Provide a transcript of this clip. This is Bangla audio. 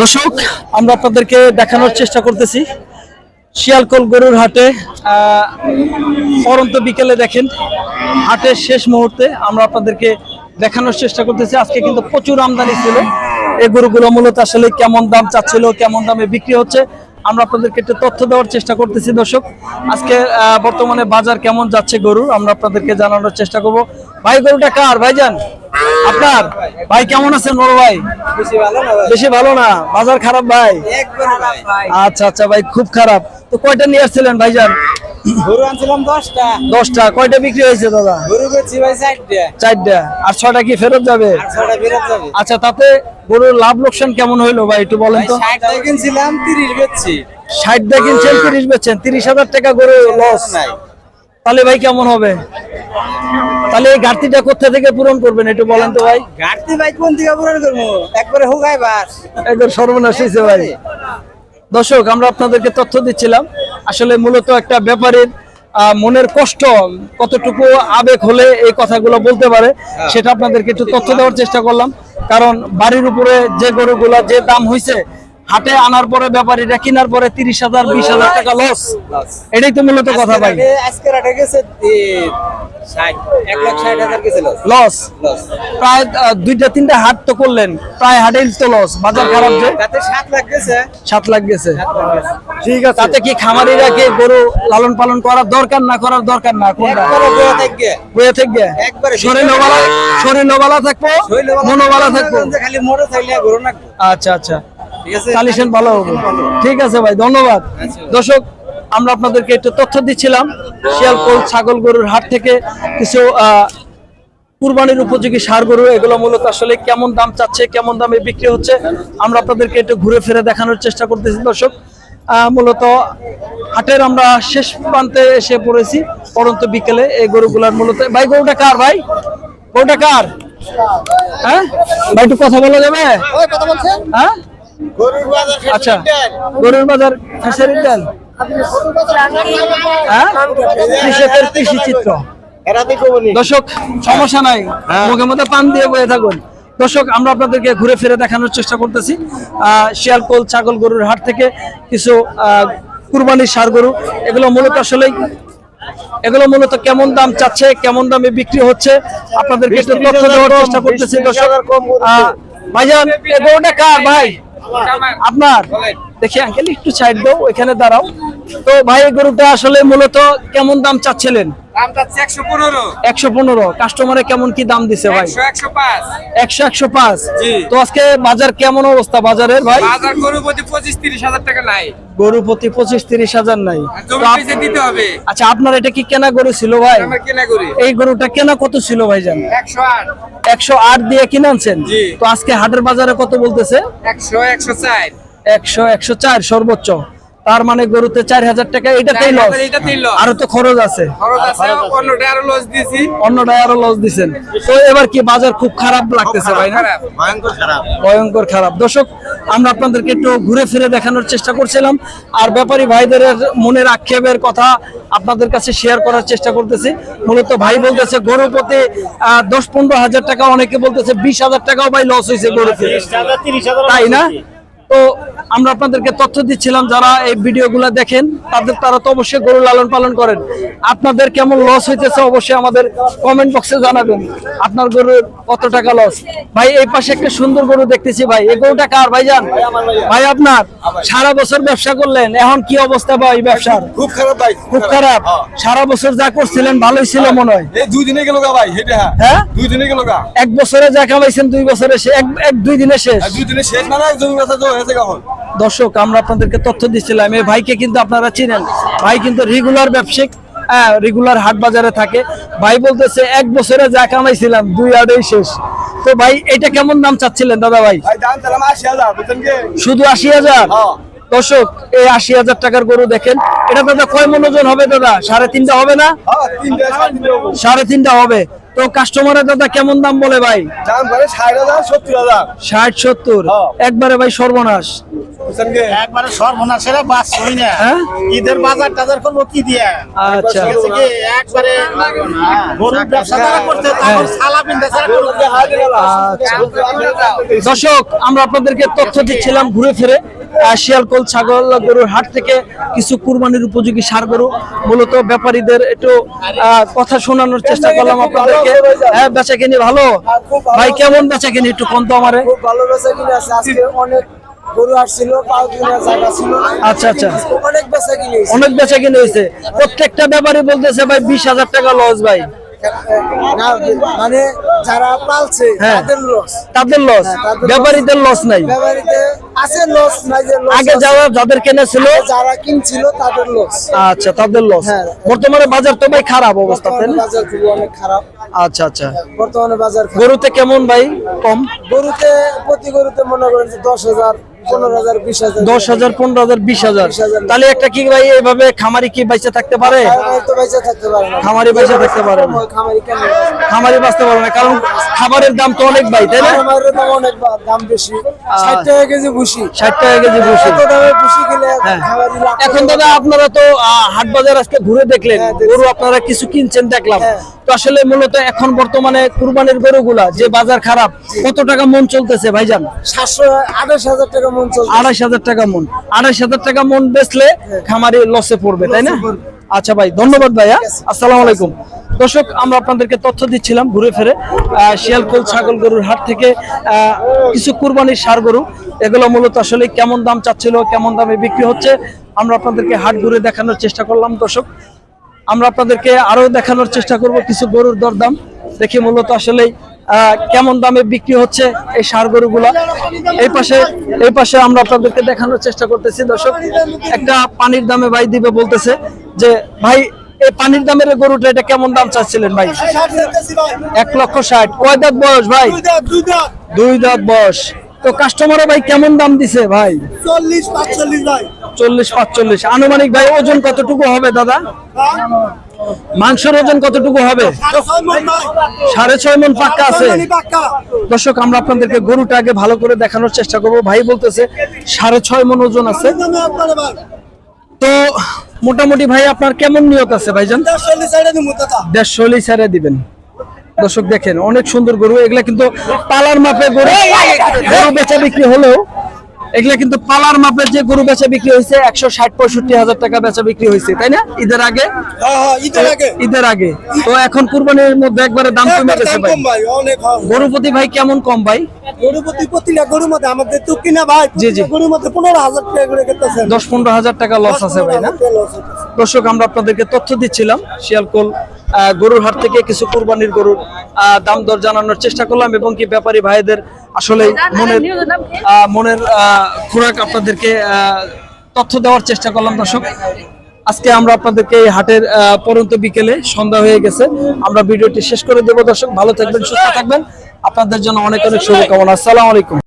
দর্শক, আমরা আপনাদেরকে দেখানোর চেষ্টা করতেছি। শিয়ালকোল গরুর হাটে পরন্ত বিকেলে দেখেন, হাটের শেষ মুহূর্তে আমরা আপনাদেরকে দেখানোর চেষ্টা করতেছি। আজকে কিন্তু প্রচুর আমদানি ছিল। এই গরুগুলো মূলত আসলে কেমন দাম চাচ্ছিল, কেমন দামে বিক্রি হচ্ছে, আমরা আপনাদেরকে একটু তথ্য দেওয়ার চেষ্টা করতেছি। দর্শক, আজকে বর্তমানে বাজার কেমন যাচ্ছে গরু আমরা আপনাদেরকে জানানোর চেষ্টা করব। ভাই গরুটা কার? ভাইজান আপনার? ভাই কেমন আছেন বড় ভাই? বেশি ভালো না বাজার খারাপ ভাই? আচ্ছা আচ্ছা ভাই খুব খারাপ। তো কয়টা নিয়ে আসছিলেন ভাইজান? গরু আনছিলাম দশটা। দশটা। কয়টা বিক্রি হয়েছে দাদা? গরু ভাই চারটে। চারটা। আর কি ফেরত যাবে? ছটা বেরোত যাবে। আচ্ছা তাতে গরুর লাভ লোকসান কেমন হইল ভাই একটু বলেন তো? ষাট টাকা কিনছিলাম তিরিশ বেচছি। ষাট কিনছেন তিরিশ বেচছেন। তিরিশ হাজার টাকা গরু লস নাই। তাহলে ভাই কেমন হবে? তাহলে এই ঘাটতিটা কোথা থেকে পূরণ করবেন একটু বলেন তো ভাই। ঘাটতি ভাই কোন দিকে পূরণ করব? একবারে হুগাই বাস একবার সর্বনাশ হয়েছে ভাই। দর্শক আমরা আপনাদেরকে তথ্য দিচ্ছিলাম। আসলে মূলত একটা ব্যাপারীর আহ, মনের কষ্ট কতটুকু আবেগ হলে এই কথাগুলো বলতে পারে সেটা আপনাদেরকে একটু তথ্য দেওয়ার চেষ্টা করলাম। কারণ বাড়ির উপরে যে গরুগুলা যে দাম হয়েছে হাটে আনার পরে ব্যাপারীরা কেনার পরে তিরিশ হাজার বিশ হাজার টাকা লস এটাই তো মূলত কথা ভাই। আজকে গেছে এ, ষাট এক লাখ ষাট হাজার গেছিল লস লস প্রায় দুইটা তিনটা হাট তো করলেন। প্রায় হাটেই তো লস বাজার খারাপ যে। সাত লাখ গেছে। সাত লাখ গেছে। সাত লাখ গেছে। ঠিক আছে। তাতে কি খামারিরা কি গরু লালন পালন করার দরকার না করার দরকার না? কোনটা? বয়ে থাকব? মনোবালা থাকব। আচ্ছা আচ্ছা। ঠিক আছে? কালিশন ভালো হবে। ঠিক আছে ভাই ধন্যবাদ। আচ্ছা। দর্শক আমরা আপনাদেরকে একটু তথ্য দিচ্ছিলাম। শিয়ালকোল ছাগল গরুর হাট থেকে কিছু আহ, কুরবানির উপযোগী সার গরু এগুলো মূলত আসলে কেমন দাম চাচ্ছে কেমন দামে বিক্রি হচ্ছে আমরা আপনাদেরকে একটু ঘুরে ফিরে দেখানোর চেষ্টা করতেছি। দর্শক আহ, মূলত হাটের আমরা শেষ প্রান্তে এসে পড়েছি পরন্ত বিকেলে এই গরুগুলার মূলত ভাই গরুটা কার ভাই? গরুটা কার? হ্যাঁ? ভাই একটু কথা বলা যাবে? হ্যাঁ? আচ্ছা গরুর বাজার ফ্যাশারির ডাল হ্যাঁ? কৃষি চিত্র। দর্শক সমস্যা নাই। হ্যাঁ। মুখে মধ্যে পান দিয়ে বয়ে থাকুন। দর্শক আমরা আপনাদেরকে ঘুরে ফিরে দেখানোর চেষ্টা করতেছি। শিয়ালকোল ছাগল গরুর হাট থেকে কিছু কুরবানির সার গরু। এগুলো মূলত আসলেই এগুলো মূলত কেমন দাম চাচ্ছে কেমন দামে বিক্রি হচ্ছে আপনাদেরকে একটু তথ্য দেওয়ার চেষ্টা করতেছি দর্শক। ভাইজান গরুটা কার ভাই? আপনার? দেখি আঙ্কেল একটু সাইড দাও ওইখানে দাঁড়াও। তো ভাই গরুটা আসলে মূলত কেমন দাম চাচ্ছিলেন? একশো পনেরো। কাস্টমারে কেমন কি দাম দিছে ভাই? একশো একশো পাঁচ। তো আজকে বাজার কেমন অবস্থা বাজারের ভাই? গরু প্রতি পঁচিশ তিরিশ হাজার টাকা নাই। গরু প্রতি পঁচিশ তিরিশ হাজার নাই। আর তো জমি আপ- পয়সা দিতে হবে। আচ্ছা আপনার এটা কি কেনা গরু ছিল ভাই? এই গরুটা কেনা কত ছিল ভাই জান? একশো আট। দিয়ে কিনে আনছেন তো আজকে হাটের বাজারে কত বলতেছে? একশো একশো চার। একশো একশো চার সর্বোচ্চ। তার মানে গরুতে চার হাজার টাকা এটাতেই লস 4,000 এটাতেই loss। আরও তো খরচ আছে। খরচ অন্যটা আরও লস দিছেন। তো এবার কি বাজার খুব খারাপ লাগতেছে ভাই না? ভয়ঙ্কর খারাপ। দর্শক আমরা আপনাদেরকে একটু ঘুরে ফিরে দেখানোর চেষ্টা করছিলাম। আর ব্যাপারী ভাইদের মনের আক্ষেপের কথা আপনাদের কাছে শেয়ার করার চেষ্টা করতেছি। মূলত ভাই বলতেছে গরু প্রতি আহ, দশ পনেরো হাজার টাকা অনেকে বলতেছে বিশ হাজার টাকাও ভাই লস হয়েছে গরুতে। তাই না? তো আমরা আপনাদেরকে তথ্য দিচ্ছিলাম যারা এই ভিডিওগুলো দেখেন তাদের তারা তো অবশ্যই গরু লালন পালন করেন। আপনাদের কেমন লস হইতেছে অবশ্যই আমাদের কমেন্ট বক্সে জানাবেন। আপনার গরুর কত টাকা লস ভাই এই পাশে একটা সুন্দর গরু দেখতেছি ভাই। এই গরুটা কার ভাই জান ভাই আপনার? সারা বছর ব্যবসা করলেন এখন কি অবস্থা ভাই ব্যবসার? খুব খারাপ ভাই খুব খারাপ। সারা বছর যা করছিলেন ভালোই ছিল মনে হয়। এই দুই দিনে গেল গা ভাই হ্যাঁ। হ্যাঁ? দুই দিনে গেল গা। এক বছরে যা কামাইছেন দুই বছরে সে- এক এক দুই দিনে শেষ। দুই দিনে শেষ না না জমি দর্শক আমরা আপনাদেরকে তথ্য দিচ্ছিলাম এই ভাইকে কিন্তু আপনারা চিনেন। ভাই কিন্তু রেগুলার ব্যবসায়িক হ্যাঁ রেগুলার হাট বাজারে থাকে। ভাই বলতেছে এক বছরে যা কামাইছিলাম দুই আড়াই শেষ। তো ভাই এটা কেমন দাম চাচ্ছিলেন দাদা ভাই? শুধু আশি হাজার? হ্যাঁ। দর্শক এই আশি হাজার টাকার গরু দেখেন। এটা দাদা কয় মনোজন হবে দাদা? সাড়ে তিনটা হবে না? হ্যাঁ সাড়ে তিনটা হব। তো কাস্টমারের দাদা কেমন দাম বলে ভাই? দাম করে ষাট হাজার সত্তর হাজার। ষাট সত্তর? হ্যাঁ। একবারে ভাই সর্বনাশ। একবারে সর্বনাশের বাস হই না। হ্যাঁ? ঈদের বাজার টাজার করব কি দিয়ে? আচ্ছা। একবারে গরুর ব্যবসা যারা করছে তারপর সালা পিন্দা ছাড়া কোনো আচ্ছা। দর্শক আমরা আপনাদেরকে তথ্য দিচ্ছিলাম ঘুরে ফিরে। শিয়ালকোল ছাগল গরুর হাট থেকে কিছু কুরবানির উপযোগী সার গরু। মূলত ব্যাপারীদের একটু আহ, কথা শোনানোর চেষ্টা করলাম আপনাদেরকে। হ্যাঁ বেচা। কিনি ভালো। ভাই কেমন বেচা কিনি একটু কোন তো আমারে? খুব ভালো বেচা কিনে আছে। আজকে অনেক গরু আসছিল পাঁচ দিনের জায়গা ছিল। আচ্ছা আচ্ছা। অনেক বেচা কিনে অনেক বেচা কিনে হয়েছে। প্রত্যেকটা ব্যাপারী বলতেছে ভাই বিশ হাজার টাকা লস ভাই। মানে যারা পালছে হ্যাঁ। তাদের লস তাদের লস হ্যাঁ। ব্যাপারীদের লস নাই। আছে লস নাই যে আগে যারা যাদের কেনা ছিল? যারা কিনছিল তাদের লস আচ্ছা তাদের লস হ্যাঁ। বর্তমানে বাজার তো ভাই খারাপ অবস্থা বাজার খুবই অনেক খারাপ। আচ্ছা আচ্ছা। বর্তমানে বাজার গরুতে কেমন ভাই? কম? গরুতে প্রতি গরুতে মনে করেন যে দশ হাজার পনেরো হাজার বিশ হাজার। দশ হাজার পনেরো হাজার বিশ হাজার। 20,000 তাহলে একটা কি ভাই এইভাবে খামারি কি বাইচে থাকতে পারে? খামারি থাকতে পারে খামারি বেঁচে থাকতে পারে না। খামারি কেন খামারি বাঁচতে পারে না কারণ খাবারের দাম তো অনেক ভাই তাই না? খামারের দাম অনেক দাম বেশি। ষাট টাকা কেজি ভুসি। ষাট টাকা কেজি বসে এত দামে ভুসি কিনে হ্যাঁ। লাভ এখন। দাদা আপনারা তো হাট বাজার আজকে ঘুরে দেখলেন। হ্যাঁ, গরু আপনারা কিছু কিনছেন দেখলাম। হ্যাঁ। তো আসলে মূলত এখন বর্তমানে কুরবানির গরুগুলা যে বাজার খারাপ কত টাকা মন চলতেছে ভাইজান? সাতশো আঠাশ হাজার টাকা মন চলছে আড়াইশ হাজার টাকা মন। আড়াইশ হাজার টাকা মন বেচলে খামারি লসে পড়বে তাই না? আচ্ছা ভাই ধন্যবাদ ভাইয়া। আসসালামু আলাইকুম। দর্শক, আমরা আপনাদেরকে তথ্য দিচ্ছিলাম ঘুরে ফিরে। শিয়ালকোল ছাগল গরুর হাট থেকে কিছু কুরবানির সার গরু। এগুলো মূলত আসলে কেমন দাম চাচ্ছিল, কেমন দামে বিক্রি হচ্ছে, আমরা আপনাদেরকে হাট ঘুরে দেখানোর চেষ্টা করলাম। দর্শক, আমরা আপনাদেরকে আরও দেখানোর চেষ্টা করব কিছু গরুর দরদাম। দেখি মূলত আসলে কেমন দামে বিক্রি হচ্ছে এই সার গরুগুলা। এই পাশে এই পাশে আমরা আপনাদেরকে দেখানোর চেষ্টা করতেছি। দর্শক, একটা পানির দামে ভাই দিবে বলতেছে যে, ভাই এই পানির দামের গরুটা এটা কেমন দাম চাচ্ছিলেন ভাই? এক লক্ষ ষাট। কয় দাঁত বয়স ভাই? দুই দাঁত বয়স। তো কাস্টমারও ভাই কেমন দাম দিছে ভাই? চল্লিশ পাঁচচল্লিশ ভাই। চল্লিশ পাঁচচল্লিশ। আনুমানিক ভাই ওজন কতটুকু হবে দাদা? মাংসের ওজন কতটুকু হবে? সাড়ে ছয় মন পাক্কা আছে। দর্শক আমরা আপনাদেরকে গরুটা আগে ভালো করে দেখানোর চেষ্টা করব। ভাই বলতেছে সাড়ে ছয় মন ওজন আছে। তো মোটামুটি ভাই আপনার কেমন নিয়ত আছে ভাইজান? দেড়শো হলেই ছেড়ে দিবেন। দর্শক দেখেন অনেক সুন্দর গরু এগুলা কিন্তু পালার মাপে গরু গরু বেচা বিক্রি হলেও এগুলা কিন্তু পালার মাপের যে গরু বেচা বিক্রি হয়েছে একশো ষাট পঁয়ষট্টি হাজার টাকা বেচা বিক্রি হয়েছে তাই না? ঈদের আগে? ঈদের আগে। তো এখন কুরবানির মধ্যে একবারে দাম কমে গেছে ভাই। গরু প্রতি ভাই কেমন কম ভাই? গরুপতি প্রতিটা গরুর মধ্যে আমাদের তো কিনা ভাই জি, জি। গরুর মধ্যে পনেরো হাজার টাকা করে দশ পনেরো হাজার টাকা লস আছে ভাই না? দর্শক আমরা আপনাদেরকে তথ্য দিচ্ছিলাম শিয়ালকোল আহ, গরুর হাট থেকে কিছু কুরবানির গরুর দাম দর জানানোর চেষ্টা করলাম এবং কি ব্যাপারী ভাইদের আসলে মনের আহ, মনের খোরাক আপনাদেরকে আহ, তথ্য দেওয়ার চেষ্টা করলাম দর্শক। আজকে আমরা আপনাদেরকে এই হাটের আহ, পরন্ত বিকেলে সন্ধ্যা হয়ে গেছে। আমরা ভিডিওটি শেষ করে দেবো দর্শক। ভালো থাকবেন সুস্থ থাকবেন। আপনাদের জন্য অনেক অনেক শুভকামনা। আসসালামু আলাইকুম।